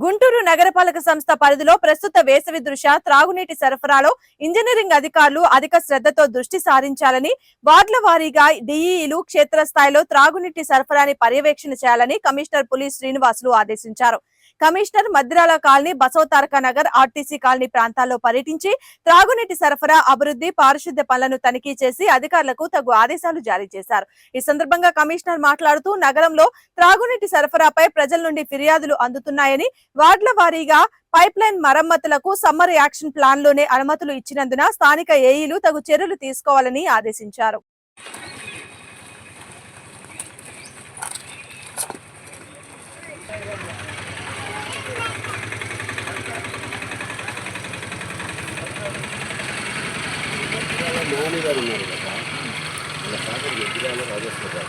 గుంటూరు నగరపాలక సంస్థ పరిధిలో ప్రస్తుత వేసవి దృష్ట్యా త్రాగునీటి సరఫరాలో ఇంజనీరింగ్ అధికారులు అధిక శ్రద్ధతో దృష్టి సారించాలని వార్డుల వారీగా డిఈలు క్షేత్రస్థాయిలో త్రాగునీటి సరఫరాని పర్యవేక్షణ చేయాలని కమిషనర్ పులి శ్రీనివాసులు ఆదేశించారు. Commissioner Madrala colony Basavataraka Nagar RTC colony ప్రాంతాల్లో పర్యటించి త్రాగునీటి సరఫరా అభివృద్ధి పారిశుద్ధ్య పనులను తనిఖీ చేసి అధికారులకు తగు ఆదేశాలు జారీ చేశారు. ఈ సందర్భంగా కమిషనర్ మాట్లాడుతూ నగరంలో త్రాగునీటి సరఫరాపై ప్రజల నుండి ఫిర్యాదులు అందుతున్నాయని వార్డుల వారీగా పైప్ లైన్ మరమ్మతులకు సమ్మర్ యాక్షన్ ప్లాన్లోనే అనుమతులు ఇచ్చినందున స్థానిక ఏఈలు తగు చర్యలు తీసుకోవాలని ఆదేశించారు. మోహన్ గారు ఉన్నారు కదా. వాళ్ళ ఫాదర్ ఎదురాలో రాజేశ్వర గారు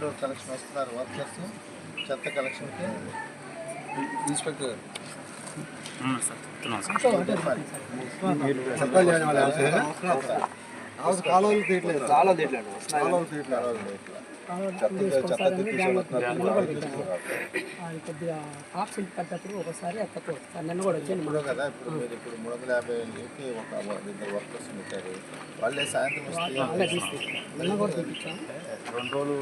డోర్ కలెక్షన్ వస్తున్నారు వర్కర్స్ చెత్త కలెక్షన్కి. ఇన్స్పెక్టర్ చెప్పాలి హౌస్ కాలువలు తీయట్లేదు. కాలువలు తీయట్లేదు. కాలువలు కొద్దిగా పడ్డప్పుడు ఒకసారి ఎత్తకూడదు. నిన్న కూడా వచ్చాను ఇప్పుడు కదా ఇప్పుడు మీరు ఇప్పుడు మూడు వందల యాభై వేలకి ఒక ఇద్దరు వర్కర్స్ పెట్టారు. వాళ్ళే సాయంత్రం వస్తే అలా తీసుకొచ్చాను నిన్న కూడా చూపించాను రెండు రోజులు